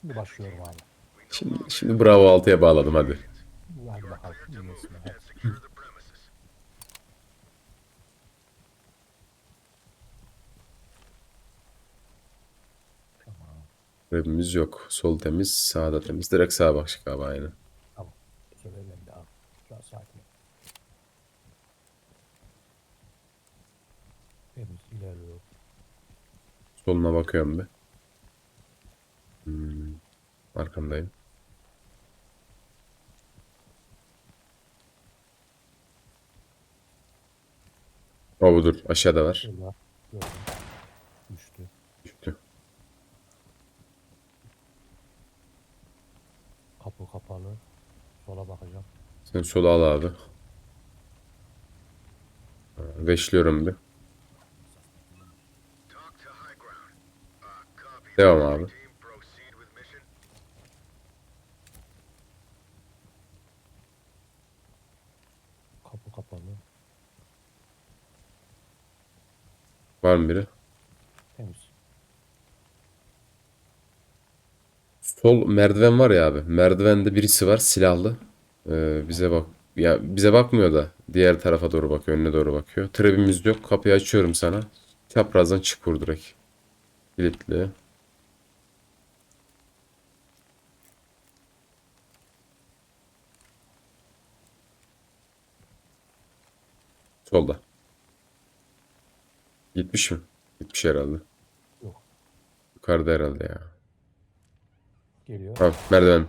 Şimdi başlıyorum abi. Şimdi, şimdi Bravo 6'ya bağladım hadi. Hadi bakalım. İyisin, hadi. Tamam. Rebimiz yok. Sol temiz, sağda temiz. Direkt sağa bakışık abi aynı. Tamam. Bu sefer ben de abi. Biraz sakin ol. Temiz ilerliyor. Soluna bakıyorum bir. Hmm. Arkamdayım. O budur. Aşağıda var. Gördüm. Düştü. Düştü. Kapı kapalı. Sola bakacağım. Sen sola al abi. Beşliyorum bir. Devam abi. Kapı kapalı. Var mı biri? Temiz. Sol merdiven var ya abi. Merdivende birisi var silahlı. Ee, bize bak. Ya bize bakmıyor da diğer tarafa doğru bakıyor, önüne doğru bakıyor. Trebimiz yok. Kapıyı açıyorum sana. Çaprazdan çık vur direkt. Kilitli. Solda. Gitmiş mi? Gitmiş herhalde. Yok. Yukarıda herhalde ya. Geliyor. Tamam merdiven.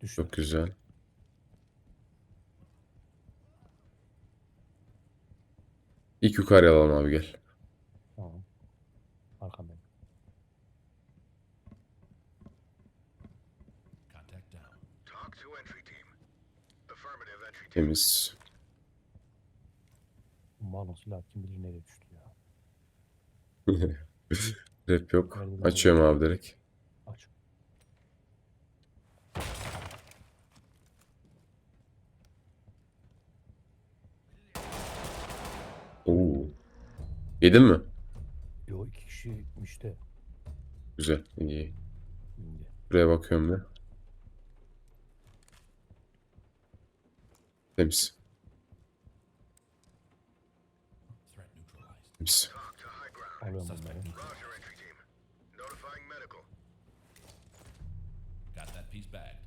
Düştü. Çok güzel. İlk yukarı alalım abi gel. Tamam. Arkamdayım. Contact down. Talk to entry team. Affirmative entry team. Temiz. Bu Malın silah kim bilir nereye düştü ya. Rap yok. Merdiven Açıyorum abi direkt. Aç. Oo. Yedin mi? Yo iki kişiymiş de. Güzel. iyi. Şimdi. Buraya bakıyorum bir. Temiz. Temiz. Talk to high ground. Alıyorum bunları. Roger entry team. Notifying medical. Got that piece bagged.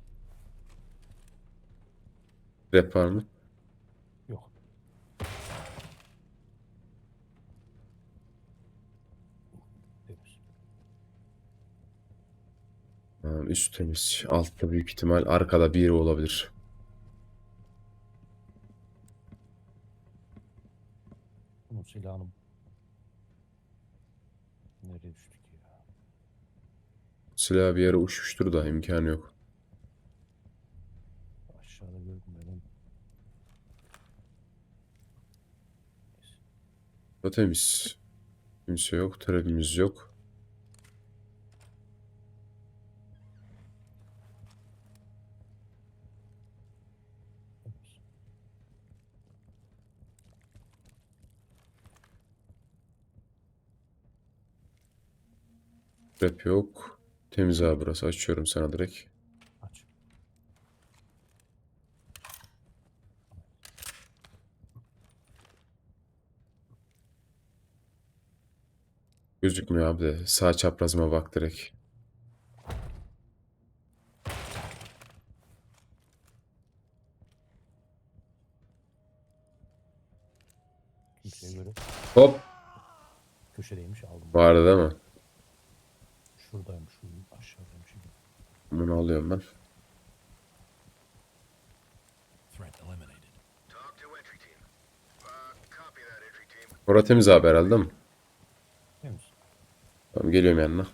Rap var mı? Yok. Temiz. Tamam, üst temiz. Altta büyük ihtimal arkada biri olabilir. Bunun silahını nereye düştü ki ya? Silah bir yere uçmuştur da imkanı yok. Aşağıda gördüm ben. Temiz. Kimse yok. Trapimiz yok. Rap yok. Temiz abi burası. Açıyorum sana direkt. Aç. Gözükmüyor abi de. Sağ çaprazıma bak direkt. Hop. köşedeymiş aldım. Vardı değil mi? Bunu alıyorum ben. Threat eliminated. Talk to entry team. Copy that entry team. Orada temiz abi herhalde mi? Temiz. Tamam geliyorum yanına.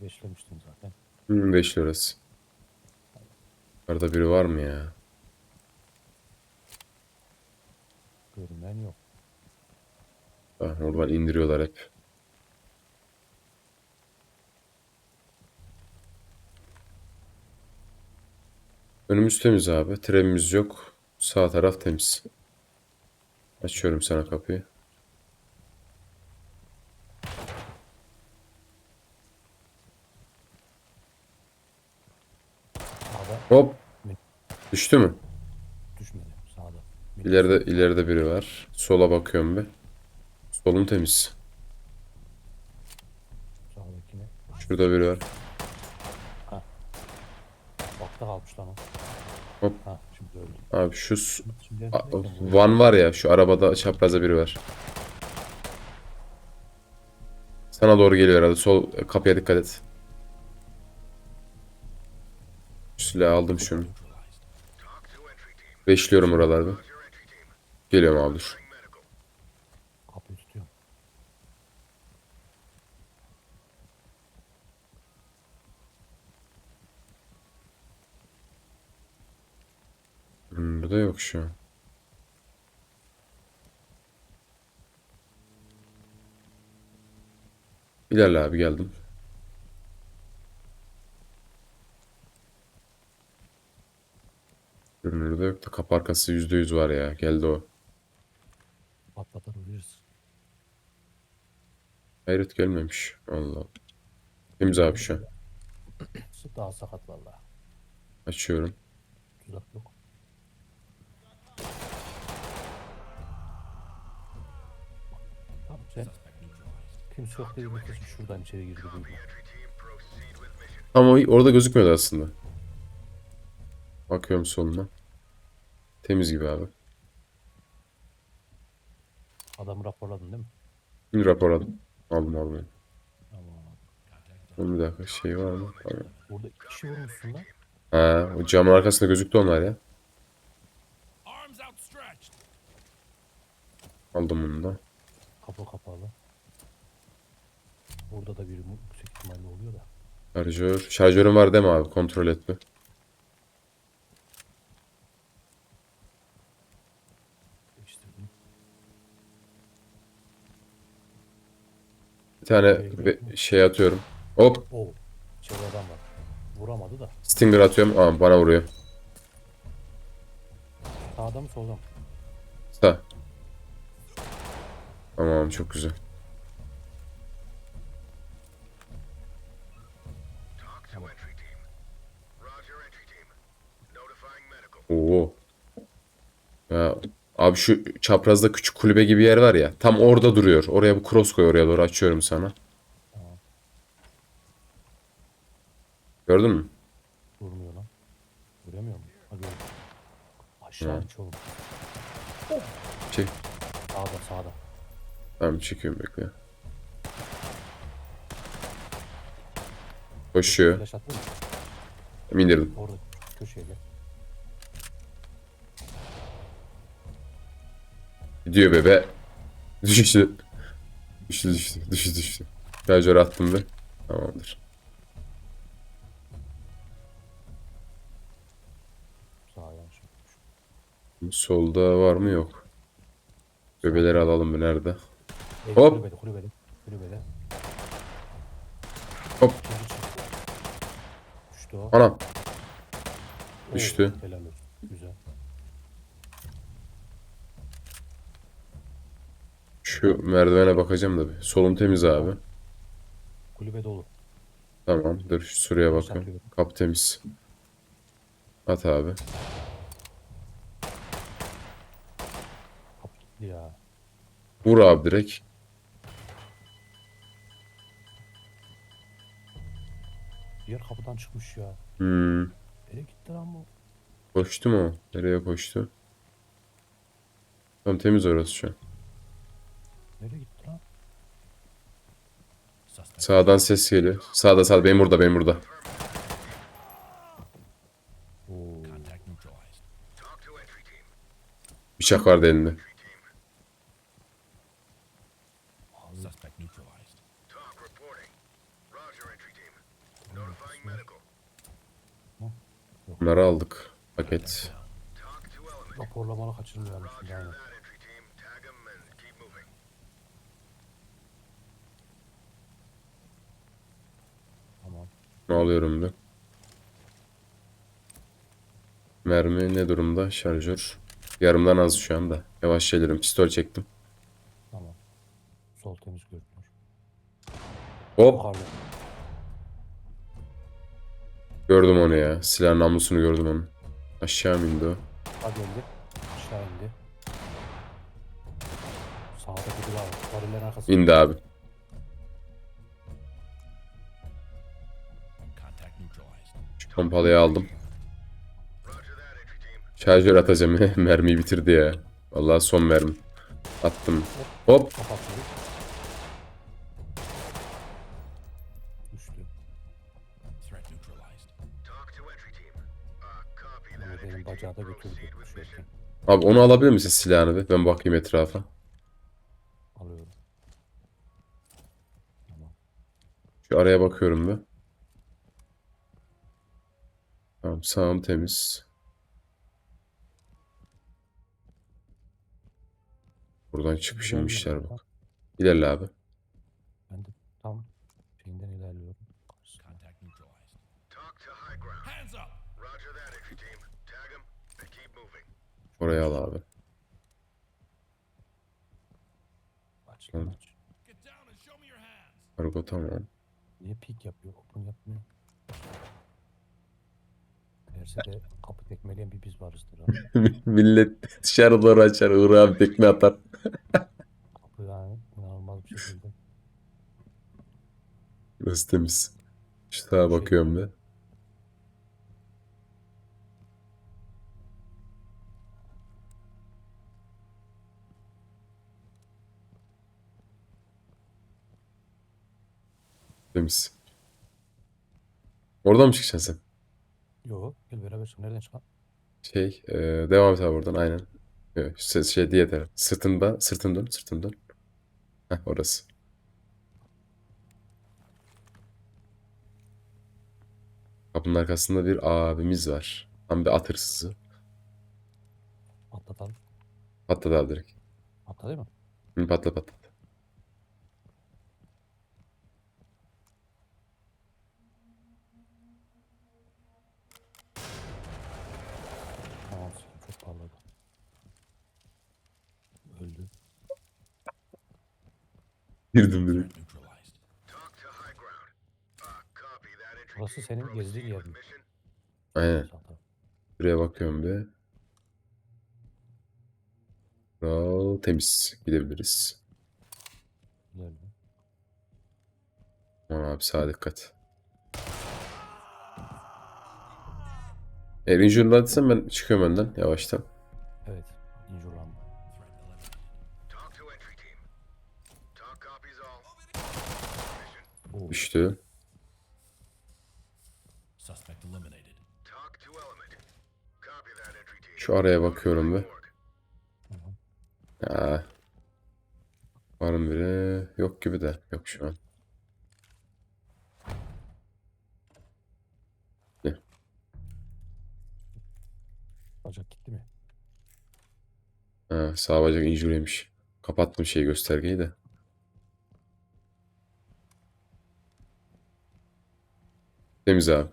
Kapıyı beşlemiştim zaten. Hmm, beşli orası. Yukarıda biri var mı ya? Görünen yok. Ha, oradan indiriyorlar hep. Önümüz temiz abi. Trenimiz yok. Sağ taraf temiz. Açıyorum sana kapıyı. Sağda Hop. Düştü mü? düşmedi. Sağda. İleride ileride biri var. Sola bakıyorum bir. Solum temiz. Sağdakine. Şurada biri var. Bakta kalmış lan o. Hop. Ha şimdi öldü. Abi şu s- Şimdi A-. Van var ya şu arabada çaprazda biri var. Sana doğru geliyor herhalde. Sol kapıya dikkat et. Şu silahı aldım şunu. Beşliyorum oralarda. Geliyorum abi dur. Kapıyı tutuyorum. Hmm, Burada yok şu an. İlerle abi geldim. Da kapı arkası %100 var ya. Geldi o. Patlatır ölürüz. Hayret gelmemiş. Allah. Temiz abi şu an. Daha sakat valla. Açıyorum. Tuzak yok. Tamam sen kimse yok dedi kesin şuradan içeri girdi mission. Ama orada gözükmüyordu aslında. Bakıyorum soluna. Temiz gibi abi. Adamı raporladın değil mi? Bir rapor aldım. Aldım. Tamam. Oğlum bir dakika şey var mı? Tamam. Burada iki kişi vurmuşsun lan. Ha, o camın arkasında gözüktü onlar ya. Aldım bunu da. Kapı kapalı. Burada da biri mu- yüksek ihtimalle oluyor da. Şarjör. Şarjörün var değil mi abi? Kontrol et bir. Değiştirdim. Bir tane be- şey atıyorum. Hop. Oo. İçeride adam var. Vuramadı da. Stinger atıyorum. Aa, bana vuruyor. Sağda mı solda mı? Sağ. Tamam çok güzel. Talk to entry team. Roger entry team. Notifying medical. Oo. Ya abi şu çaprazda küçük kulübe gibi yer var ya. Tam orada duruyor. Oraya bir cross koy oraya doğru açıyorum sana. Gördün mü? Vurmuyor lan. Vuramıyor mu? Ha gördüm. Aşağı iç oğlum. Çek. Sağda sağda. Tamam çekiyorum bekle. Koşuyor. Flash attın mı? İndirdim. Orada köşeyle. Gidiyor bebe. Düştü. Düştü düştü. Düştü düştü. Şarjör attım bir. Tamamdır. Solda var mı yok. Bebeleri alalım bir nerede? Hop. Kulübede kulübede. Kulübede. Hop. Düştü o. Anam. Oo, düştü. Helal olsun. Güzel. Şu merdivene bakacağım da bir. Solum temiz abi. Kulübe dolu. Tamam. Dur şu şuraya bakıyorum. Kap temiz. At abi. Ya. Vur abi direkt. Diğer kapıdan çıkmış ya. Hmm. Nereye gitti lan bu? Koştu mu? Nereye koştu? Tamam temiz orası şu an. Nereye gitti lan? Sağdan ses geliyor. Sağda sağda. Benim burada benim burada. Oo. Contact neutralized. Talk to entry team. Bıçak vardı elinde. Suspect neutralized. Talk reporting. Roger entry team. Notifying medical. Bunları aldık. Paket. Raporlamalı. Roger Aynen. that entry team. Tamam. Ne alıyorum bir. Mermi ne durumda? Şarjör. Yarımdan az şu anda. Yavaş gelirim. Pistol çektim. Tamam. Sol temiz görünüyor. Hop. Gördüm onu ya. Silah namlusunu gördüm onu. Aşağı indi o? Ha geldi. Aşağı indi. Sağdaki duvar. Varillerin arkasında. İndi abi. Pompalıyı aldım. Şarjör atacağım. Mermiyi bitirdi ya. Vallahi son mermi. Attım. Hop. Abi onu alabilir misin silahını bir? Ben bakayım etrafa. Alıyorum. Şu araya bakıyorum bir. Tamam sağım temiz. Buradan çıkış inmişler bak. İlerle abi. Ben de tam şeyinden ilerliyorum. Oraya al abi. Aç lan! Kargo tamam. Niye pik yapıyor? Open yapmıyor. Derse de kapı tekmeleyen bir biz varızdır ha. Millet dışarı doğru açar. Uğur abi tekme atar. Kapı yani inanılmaz bir şekilde. Burası temiz. Şu sağa bakıyorum bir. Temiz. Oradan mı çıkacaksın sen? Yo gel beraber çık. Nereden çıkan? Şey, e, devam et abi oradan aynen. Şey, şey diye taraf. Sırtında, sırtını dön, sırtını dön. Heh, orası. Kapının arkasında bir abimiz var. Tam bir at hırsızı. Atlatalım. Patladı abi direkt. Atladı mı? Hı, patla patla. Tamam sikim çok parladı. Öldü. Girdim direkt. Threat neutralized. Talk to high ground. Uh, copy that, entry Burası senin gezdiğin yer mi? Aynen. Buraya bakıyorum bir. Bravo, temiz. Gidebiliriz. İlerle. Tamam abi sağa dikkat. Eğer injure'ladıysan ben çıkıyorum önden yavaştan. Team. Şu araya bakıyorum bir. Ya. Var mı biri? Yok gibi de. Yok şu an. bacak gitti mi? Ha, sağ bacak injury'ymiş. Kapattım şey göstergeyi de. Temiz abi.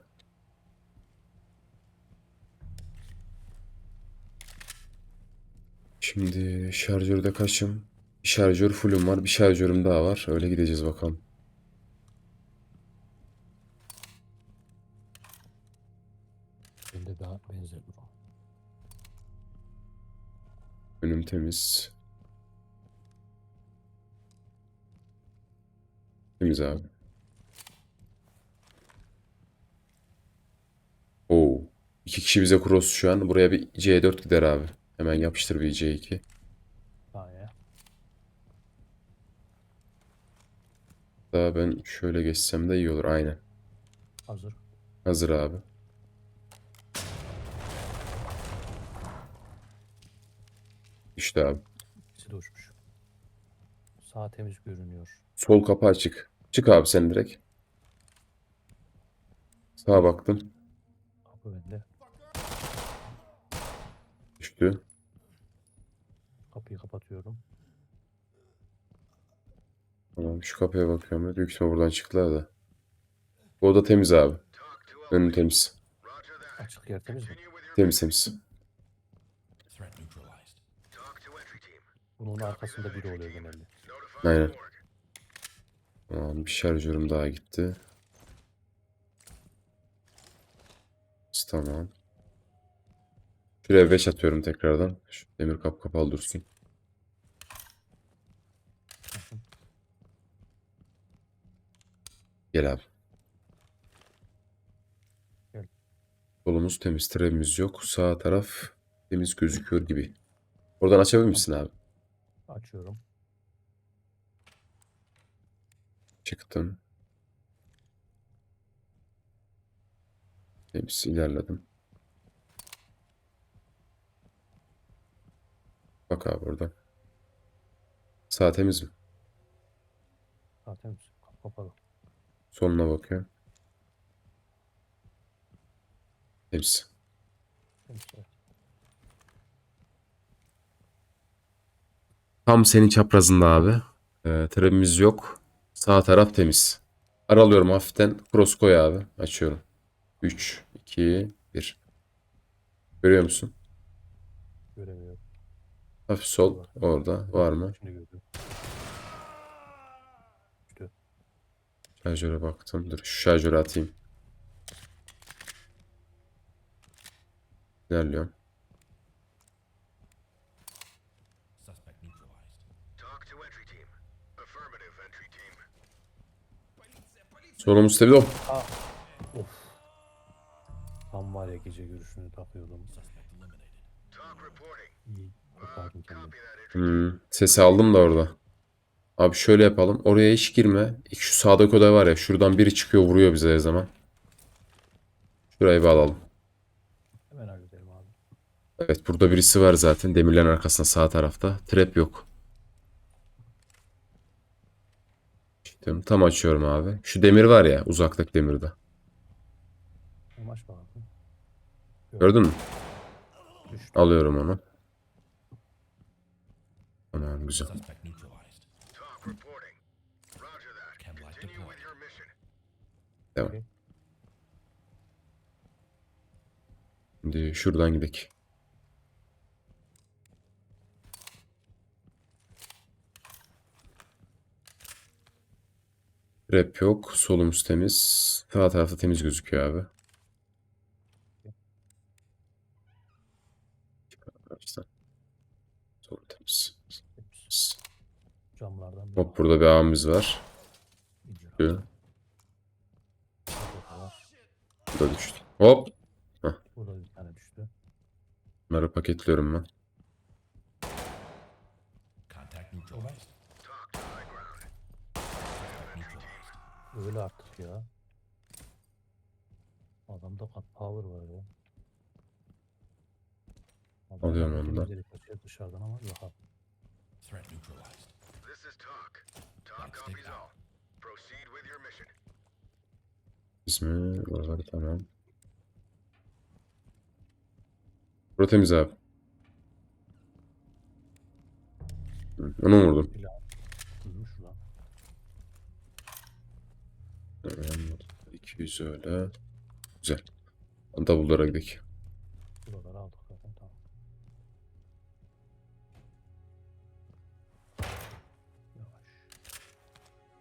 Şimdi şarjörde kaçım? Bir şarjör fullüm var. Bir şarjörüm daha var. Öyle gideceğiz bakalım. Bende daha benzer durum. Önüm temiz. Temiz abi. Oo. İki kişi bize cross şu an. Buraya bir C4 gider abi. Hemen yapıştır bir C2. Saniye. Daha ben şöyle geçsem de iyi olur. Aynen. Hazır. Hazır abi. İşte abi. İkisi de uçmuş. Sağ temiz görünüyor. Sol kapı açık. Çık abi sen direkt. Sağa baktım. Kapı bende. Düştü. Kapıyı kapatıyorum. Tamam şu kapıya bakıyorum. Büyük ihtimal buradan çıktılar da. Bu oda temiz abi. Önü temiz. Açık yer temiz mi? Temiz temiz. Bunun arkasında biri oluyor genelde. Aynen. Tamam bir şarjörüm daha gitti. Tamam. Şuraya 5 atıyorum tekrardan. Şu demir kap kapalı dursun. Gel abi. Gel. Solumuz temiz, trebimiz yok. Sağ taraf temiz gözüküyor gibi. Oradan açabilir misin abi? Açıyorum. Çıktım. Temiz ilerledim. Bak abi orada. Sağ temiz mi? Ha temiz. Kap kapalı. Soluna bakıyor. Temiz. Temiz evet. Tam senin çaprazında abi. Ee, trebimiz yok. Sağ taraf temiz. Aralıyorum hafiften. Cross koy abi. Açıyorum. 3, 2, 1. Görüyor musun? Göremiyorum. Hafif sol. Orada. Var mı? Şimdi gördüm. İşte Şarjöre baktım. Dur şu şarjörü atayım. İlerliyorum. Suspect neutralized. Talk to entry var ya gece görüşünü takıyordum. İyi. Kurtardım kendimi. Hmm, sesi aldım da orada. Abi şöyle yapalım. Oraya hiç girme. Şu sağdaki oda var ya. Şuradan biri çıkıyor vuruyor bize her zaman. Şurayı bir alalım. Hemen halledelim abi. Evet burada birisi var zaten. Demirlerin arkasında sağ tarafta. Trap yok. Çıktım. Tam açıyorum abi. Şu demir var ya. Uzaktaki demirde. Amaç bakalım. Gördün mü? Düştü. Alıyorum onu. Tamam güzel. Devam. Şimdi şuradan gidelim. Rap yok. Solumuz temiz. Sağ tarafta temiz gözüküyor abi. Temiz. Temiz. Camlardan Hop burada bir ağımız var. Şu. Burada düştü. Hop. Burada bir tane düştü. Bunları paketliyorum ben. Öyle artık ya. Adamda kat power var ya. Alıyorum onu da. kaçıyor dışarıdan ama abi. Threat neutralized. This is talk. Talk copies all. Proceed with your mission. İsmi oraları tamam. Burası temiz abi. Hı, Onu vurdum. Kızmış lan. Tamam. 200 öyle. Güzel. Double'lara gidelim. Buraları aldık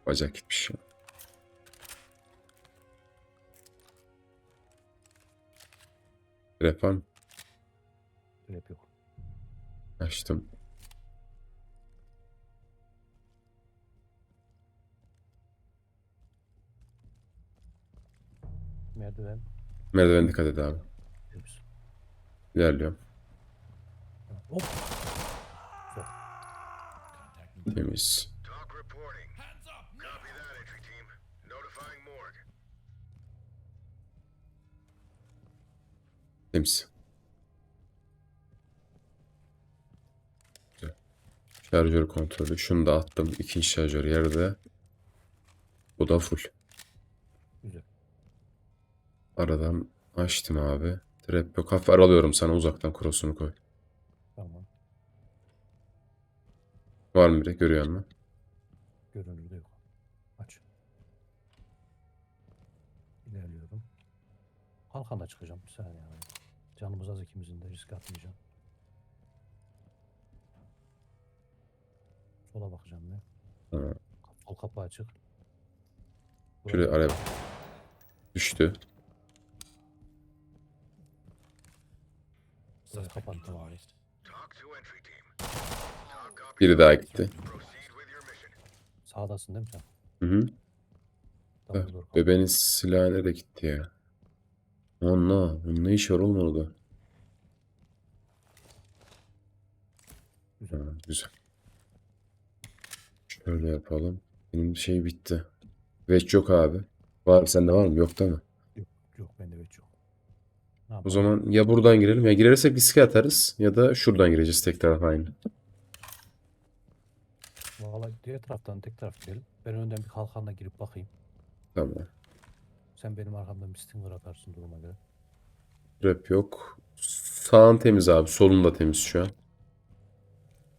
Bacak gitmiş ya. Rap var mı? Rap yok. Açtım. Merdiven. Merdiven dikkat et abi. İlerliyorum. Hop. Temiz. Temiz. Güzel. Şarjör kontrolü. Şunu da attım. İkinci şarjör yerde. Bu da full. Güzel. Aradan açtım abi. Trap yok. Hafif aralıyorum sana uzaktan cross'unu koy. Tamam. Var mı biri? Görüyor musun? Görünürde yok. Aç. Kalkanla çıkacağım bir saniye abi. Canımız az ikimizin de risk atmayacağım. Sola bakacağım ne? Ha. Sol kapı açık. Şöyle Buraya- araya düştü. Talk copy. Biri daha gitti. Sağdasın değil mi sen? Hı hı. Tamam, dur. Bebeğin silahı nereye gitti ya? Allah, bunun ne işi var oğlum orada? Güzel. Güzel. Şöyle yapalım. Benim şey bitti. Veç yok abi. Var sende var mı? Yok değil mi? Yok bende hiç yok. Ne O yapalım? zaman ya buradan girelim ya girersek riske atarız ya da şuradan gireceğiz tek taraf aynı. Valla diğer taraftan tek taraf girelim. Ben önden bir kalkanla girip bakayım. Tamam. Sen benim arkamdan bir stinger atarsın duruma göre. Rap yok. Sağın temiz abi. Solun da temiz şu an.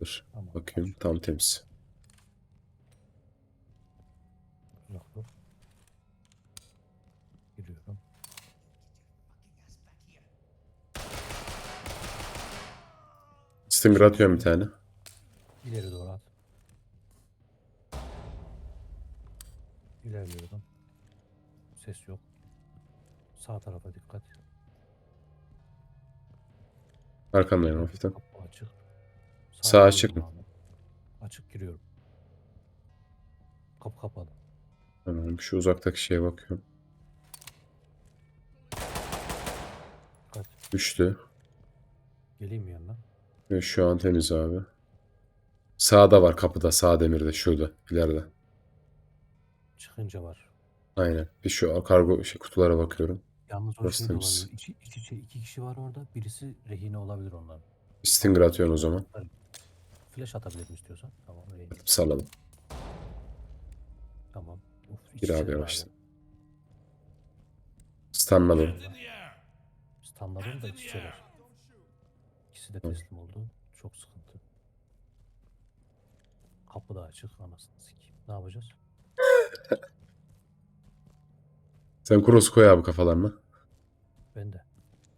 Dur. Tamam. Bakayım. Tam temiz. Dur. Giriyorum. Stinger atıyorum bir tane. Arkandayım hafiften. Açık. Sağ Sağa açık abi. Açık giriyorum. Kapı kapalı. Tamam. Şu uzaktaki şeye bakıyorum. Dikkat. Düştü. Geleyim mi yanına? Ve şu an temiz abi. Sağda var kapıda. Sağ demirde. Şurada. ileride. Çıkınca var. Aynen. Bir şu kargo şey, kutulara bakıyorum. Yalnız o şey de olabilir. İki, iki, şey- iki kişi var orada. Birisi rehine olabilir onların. Stinger atıyorum o zaman. Flash atabilirim istiyorsan. Tamam rehine. Salladım. Tamam. Of, iç Gir abi içe yavaştan. abi. Stunladım. The air. Standların da iç içeler. İkisi de teslim oldu. Çok sıkıntı. Kapı da açık. Anasını sikeyim. Ne yapacağız? Sen cross koy abi kafalarına. Ben de.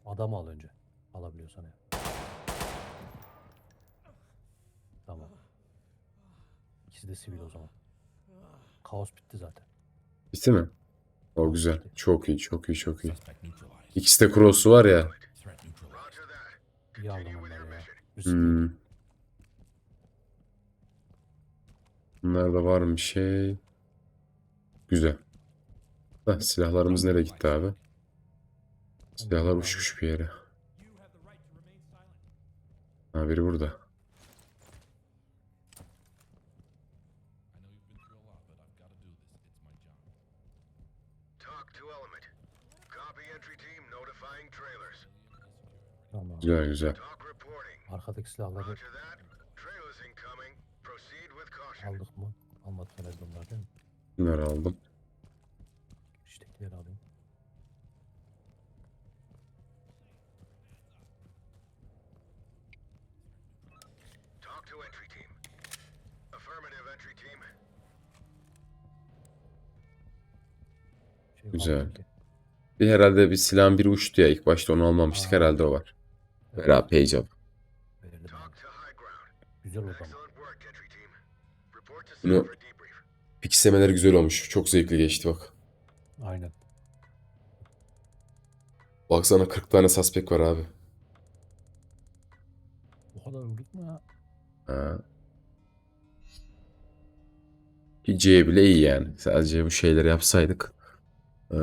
Adamı al önce. Alabiliyorsan ya. Tamam. İkisi de sivil o zaman. Kaos bitti zaten. Bitti mi? O güzel. Çok iyi, çok iyi, çok iyi. İkisi de cross'u var ya. İyi aldım ya. Hmm. Bunlarda var mı bir şey? Güzel. Da silahlarımız nereye gitti abi? Silahlar uçmuş bir yere. Ha biri burada. Tamam. Güzel güzel. Arkadaki silahları aldık mı? Almadık herhalde onlar değil mi? Bunları aldım. İştekileri alayım. Talk to entry team. Affirmative entry team. Şey Güzel. ki. Bir herhalde bir silahın biri uçtu ya ilk başta onu almamıştık Aa. herhalde o var. Evet, Ver abi page. Talk to high ground. Güzel o zaman. Excellent work entry team. Report to Bunu- scene for debrief. Piksemeleri güzel olmuş. Çok zevkli geçti bak. Aynen. Baksana 40 tane suspect var abi. O kadar vurduk mu ya? Ha. Ki C bile iyi yani. Sadece bu şeyleri yapsaydık. Ee,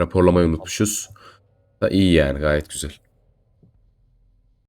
raporlamayı unutmuşuz. Da iyi yani gayet güzel.